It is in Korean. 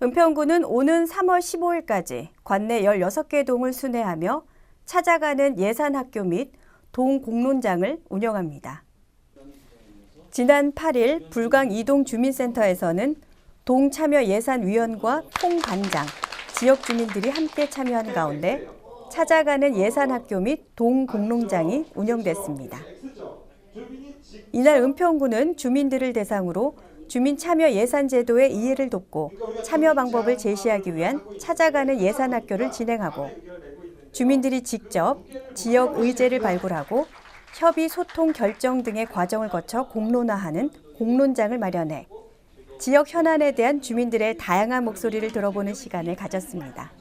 은평구는 오는 3월 15일까지 관내 16개 동을 순회하며 찾아가는 예산학교 및 동 공론장을 운영합니다. 지난 8일 불광 이동 주민센터에서는 동 참여 예산위원과 통반장, 지역 주민들이 함께 참여한 가운데 찾아가는 예산학교 및 동 공론장이 운영됐습니다. 이날 은평구는 주민들을 대상으로 주민 참여 예산 제도의 이해를 돕고 참여 방법을 제시하기 위한 찾아가는 예산 학교를 진행하고 주민들이 직접 지역 의제를 발굴하고 협의, 소통, 결정 등의 과정을 거쳐 공론화하는 공론장을 마련해 지역 현안에 대한 주민들의 다양한 목소리를 들어보는 시간을 가졌습니다.